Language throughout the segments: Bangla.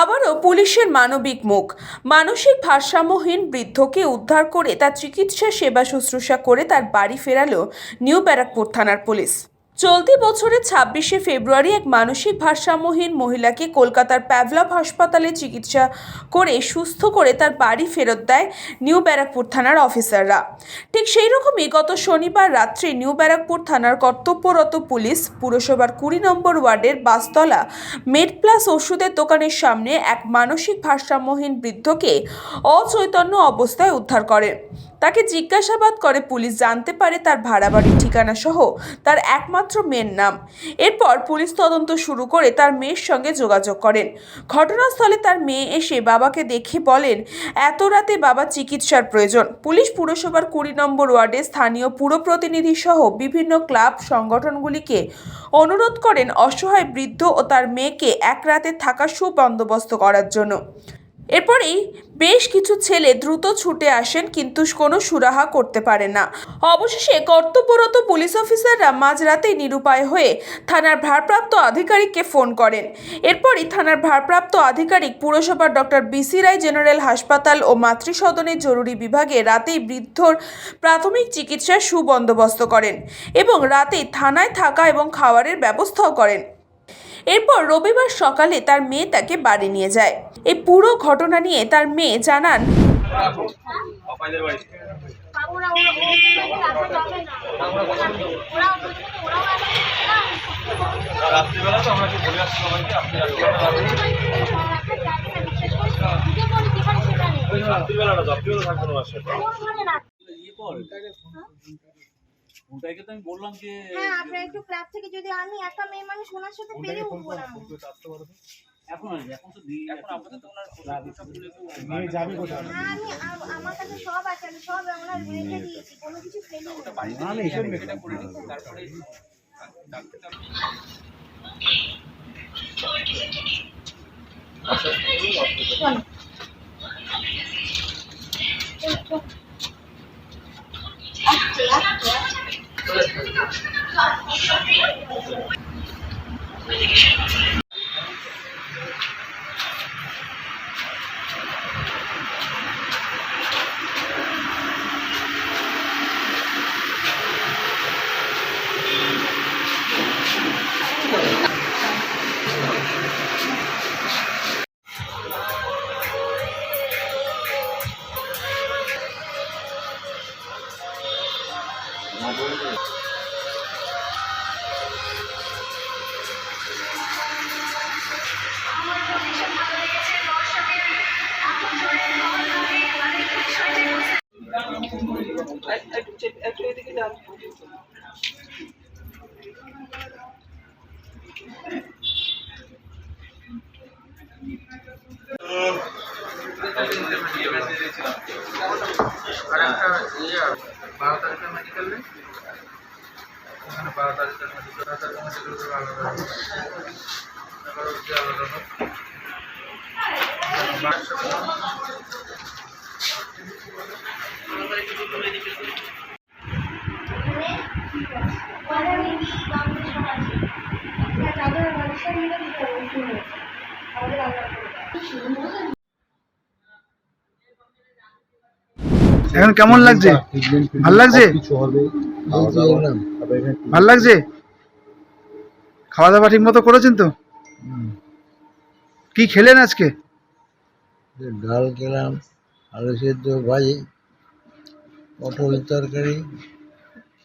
আবারও পুলিশের মানবিক মুখ। মানসিক ভারসাম্যহীন বৃদ্ধকে উদ্ধার করে তার চিকিৎসা সেবা শুশ্রূষা করে তার বাড়ি ফেরালো নিউ ব্যারাকপুর থানার পুলিশ। চলতি বছরের ছাব্বিশে ফেব্রুয়ারি এক মানসিক ভারসাম্যহীন মহিলাকে কলকাতার প্যাভলভ হাসপাতালে চিকিৎসা করে সুস্থ করে তার বাড়ি ফেরত দেয় নিউ ব্যারাকপুর থানার অফিসাররা। ঠিক সেই রকমই গত শনিবার রাত্রে নিউ ব্যারাকপুর থানার কর্তব্যরত পুলিশ পুরসভার কুড়ি নম্বর ওয়ার্ডের বাসতলা মেড প্লাস ওষুধের দোকানের সামনে এক মানসিক ভারসাম্যহীন বৃদ্ধকে অচৈতন্য অবস্থায় উদ্ধার করে। তাকে জিজ্ঞাসাবাদ করে পুলিশ জানতে পারে তার ভাড়া বাড়ির ঠিকানা সহ তার একমাত্র মেয়ের নাম। এরপর পুলিশ তদন্ত শুরু করে তার মেয়ের সঙ্গে যোগাযোগ করেন। ঘটনাস্থলে তার মেয়ে এসে বাবাকে দেখে বলেন, এত রাতে বাবা চিকিৎসার প্রয়োজন। পুলিশ পুরসভার কুড়ি নম্বর ওয়ার্ডে স্থানীয় পুর প্রতিনিধি সহ বিভিন্ন ক্লাব সংগঠনগুলিকে অনুরোধ করেন অসহায় বৃদ্ধ ও তার মেয়েকে এক রাতে থাকার সুবন্দোবস্ত করার জন্য। এরপরেই বেশ কিছু ছেলে দ্রুত ছুটে আসেন, কিন্তু কোনো সুরাহা করতে পারে না। অবশেষে কর্তব্যরত পুলিশ অফিসাররা মাঝরাতে নিরুপায় হয়ে থানার ভারপ্রাপ্ত আধিকারিককে ফোন করেন। এরপরই থানার ভারপ্রাপ্ত আধিকারিক পুরসভার ডক্টর বিসি রায়, জেনারেল হাসপাতাল ও মাতৃসদনের জরুরি বিভাগে রাতেই বৃদ্ধর প্রাথমিক চিকিৎসার সুবন্দোবস্ত করেন এবং রাতেই থানায় থাকা এবং খাবারের ব্যবস্থাও করেন। এরপর রবিবার সকালে তার মেয়ে তাকে বাড়ি নিয়ে যায়। এই পুরো ঘটনা নিয়ে তার মেয়ে জানান রাত্রিবেলা তো আমরা কি বলে আসছি সবাইকে? আপনি রাত্রিবেলাটা রাত্রিবেলা থাকব না বাসায় ইয়ে কর ওটাকে তো আমি বললাম যে হ্যাঁ আপনার একটু ক্লাব থেকে যদি আমি একা মেয়ে মানুষ ওনার সাথে পেরে উঠবো না। এখন এখন তো দিই এখন আপাতত ওনার একটু নিয়ে যাবি কোথায়? আমি আমার কাছে সব আছে আমি সব ওনার রেখে দিয়েছি কোনো কিছু ফেলিনি না না এসব নেই এটা করে নিচ্ছি 私はね。তারপরে আসছে আসছে আর একটা ইয়ে বারো তারিখের মেডিকেল ওখানে বারো তারিখের মেডিকেল বারো তারিখের মেডিকেল আলাদা অবধি আলাদা হবে। বারোর সাথে এখন কেমন লাগছে? ভালো লাগছে? ভালো লাগছে? খাওয়া দাওয়া ঠিক মতো করেছেন তো? কি খেলেন আজকে? ডাল খেলাম আলু সেদ্ধ ভাজি পটলের তরকারি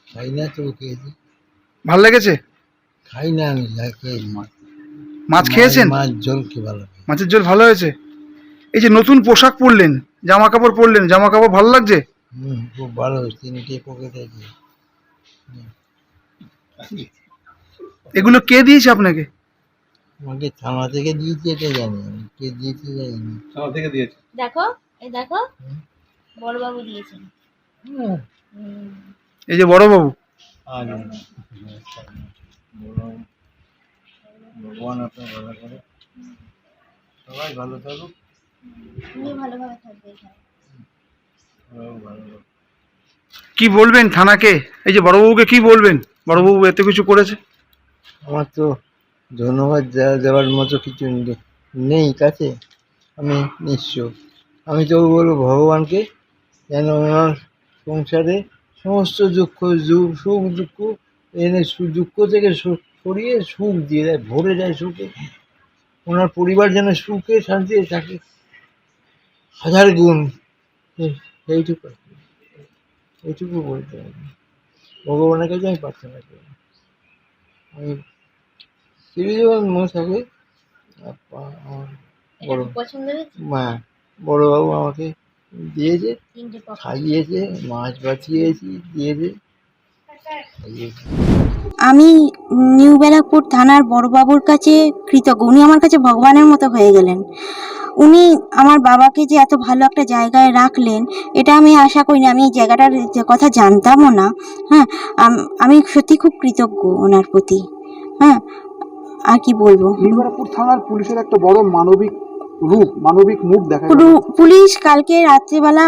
খাই না তো খেয়েছি। ভালো লেগেছে? খাই না আমি যা খেয়েছি। মাছ খেয়েছেন? মাছ ঝোল কি ভালো লাগে? মাছের ঝোল ভালো হয়েছে। এই যে নতুন পোশাক পরলেন জামা কাপড় পরলেন জামা কাপড় ভালো লাগছে? হুম খুব ভালো তিনটে পকেট আছে এগুলো কে দিয়েছে আপনাকে? আমাকে থানা থেকে দিয়েছে এটা জানি আমি। কে দিয়েছে জানি সকাল থেকে দিয়েছি? দেখো এই দেখো বড়বাবু দিয়েছেন। হুম। এই যে বড়বাবু। ভগবান আপনার ভালো করে। সবাই ভালো থাকুক। ভালোভাবে থাকবে এখানে। কি বলবেন থানাকে? এই যে বড়বাবুকে কি বলবেন? বড়বাবু এত কিছু করেছে? আমার তো ধন্যবাদ দেওয়া দেওয়ার মতো কিছু নে- নেই কাছে। আমি নিঃস্ব আমি তো বলব ভগবানকে যেন ওনার সংসারে সমস্ত দুঃখ দু- সুখ দুঃখ এনে সু- দুঃখ থেকে সু- সরিয়ে সুখ দিয়ে দেয় ভরে দেয় সুখে। ওনার পরিবার যেন সুখে শান্তিতে থাকে। হাজার গুণ। এই- এইটুকু। এইটুকু বলতে হবে। ভগবানের কাছে আমি প্রার্থনা করি। আমি চিরজীবন মনে থাকে বড় মা বড়োবাবু আমাকে দিয়েছে তিনটে খাইয়েছে মাছ বাঁচিয়েছি দিয়েছে। আমি নিউ ব্যারাকপুর থানার বড়বাবুর কাছে কৃতজ্ঞ। উনি আমার কাছে ভগবানের মতো হয়ে গেলেন। উনি আমার বাবাকে যে এত ভালো একটা জায়গায় রাখলেন, এটা আমি আশা করিনি আমি এই জায়গাটার কথা জানতামও না। হ্যাঁ আমি সত্যি খুব কৃতজ্ঞ ওনার প্রতি। হ্যাঁ আর কি বলব? নীলবারাপুর থানার পুলিশের একটা বড় মানবিক রূপ মানবিক মুখ দেখা পুলিশ কালকে রাত্রিবেলা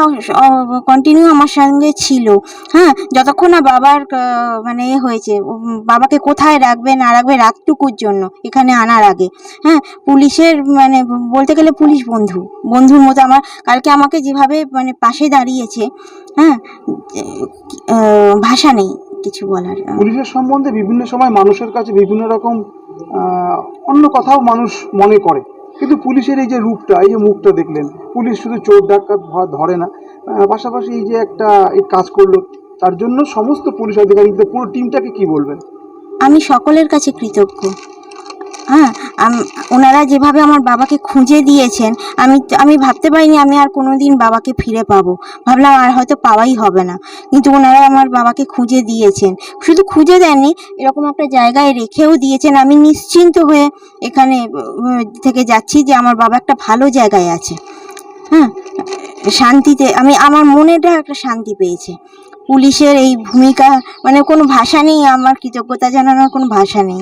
কন্টিনিউ আমার সঙ্গে ছিল। হ্যাঁ যতক্ষণ না বাবার মানে এ হয়েছে বাবাকে কোথায় রাখবে না রাখবে রাতটুকুর জন্য এখানে আনার আগে। হ্যাঁ পুলিশের মানে বলতে গেলে পুলিশ বন্ধু বন্ধুর মতো আমার। কালকে আমাকে যেভাবে মানে পাশে দাঁড়িয়েছে হ্যাঁ ভাষা নেই কিছু বলার পুলিশের সম্বন্ধে বিভিন্ন সময় মানুষের কাছে বিভিন্ন রকম অন্য কথাও মানুষ মনে করে। কিন্তু পুলিশের এই যে রূপটা, এই যে মুখটা দেখলেন, পুলিশ শুধু চোর ডাকাত ধরে না পাশাপাশি এই যে একটা কাজ করল, তার জন্য সমস্ত পুলিশ আধিকারিকদের, পুরো টিমটাকে কি বলবেন? আমি সকলের কাছে কৃতজ্ঞ। হ্যাঁ ওনারা যেভাবে আমার বাবাকে খুঁজে দিয়েছেন, আমি আমি ভাবতে পারিনি আমি আর কোনো দিন বাবাকে ফিরে পাবো। ভাবলাম আর হয়তো পাওয়াই হবে না। কিন্তু ওনারা আমার বাবাকে খুঁজে দিয়েছেন। শুধু খুঁজে দেননি, এরকম একটা জায়গায় রেখেও দিয়েছেন। আমি নিশ্চিন্ত হয়ে এখানে থেকে যাচ্ছি যে আমার বাবা একটা ভালো জায়গায় আছে। হ্যাঁ শান্তিতে, আমি, আমার মনেটা একটা শান্তি পেয়েছে। পুলিশের এই ভূমিকা মানে কোনো ভাষা নেই, আমার কৃতজ্ঞতা জানানোর কোনো ভাষা নেই।